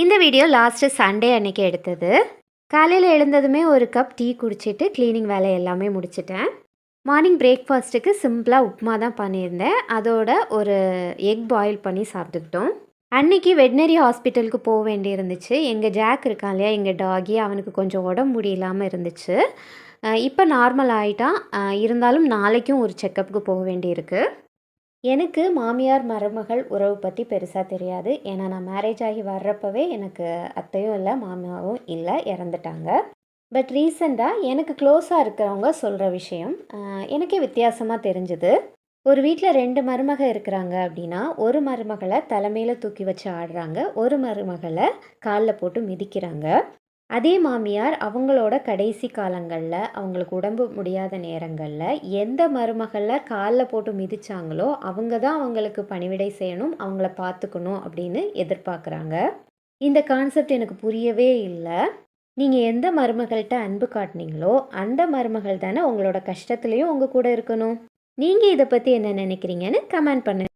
இந்த video last Sunday அன்றைக்கி எடுத்தது. காலையில் எழுந்ததுமே ஒரு கப் டீ குடிச்சிட்டு க்ளீனிங் வேலை எல்லாமே முடிச்சிட்டேன். மார்னிங் பிரேக்ஃபாஸ்ட்டுக்கு சிம்பிளாக உப்புமா தான் பண்ணியிருந்தேன். அதோட ஒரு எக் பாயில் பண்ணி சாப்பிட்டுக்கிட்டோம். அன்னைக்கு வெட்னரி ஹாஸ்பிட்டலுக்கு போக வேண்டி இருந்துச்சு எங்கள் ஜாக் இருக்கான் இல்லையா? எங்கள் டாகி அவனுக்கு கொஞ்சம் உடம்பு முடியலாமல் இருந்துச்சு. இப்போ நார்மல் ஆகிட்டான் இருந்தாலும் நாளைக்கும் ஒரு செக்கப்புக்கு போக வேண்டியிருக்கு. எனக்கு மாமியார் மருமகள் உறவு பற்றி பெருசாக தெரியாது. ஏன்னா நான் மேரேஜ் ஆகி வர்றப்பவே எனக்கு அத்தையும் இல்லை மாமியாவும் இல்லை இறந்துட்டாங்க. பட் ரீசெண்டாக எனக்கு க்ளோஸாக இருக்கிறவங்க சொல்கிற விஷயம் எனக்கே வித்தியாசமாக தெரிஞ்சுது. ஒரு வீட்டில் ரெண்டு மருமக இருக்கிறாங்க அப்படின்னா ஒரு மருமகளை தலைமையில் தூக்கி வச்சு ஆடுறாங்க ஒரு மருமகளை காலில் போட்டு மிதிக்கிறாங்க. அதே மாமியார் அவங்களோட கடைசி காலங்களில் அவங்களுக்கு உடம்பு முடியாத நேரங்களில் எந்த மருமகளை காலில் போட்டு மிதிச்சாங்களோ அவங்க தான் அவங்களுக்கு பணிவிடை செய்யணும் அவங்கள பார்த்துக்கணும் அப்படின்னு எதிர்பார்க்குறாங்க. இந்த கான்செப்ட் எனக்கு புரியவே இல்லை. நீங்கள் எந்த மருமகள்கிட்ட அன்பு காட்டினீங்களோ அந்த மருமகள் தானே உங்களோட கஷ்டத்துலேயும் உங்கள் கூட இருக்கணும். நீங்கள் இதை பற்றி என்ன நினைக்கிறீங்கன்னு கமெண்ட் பண்ணுங்கள்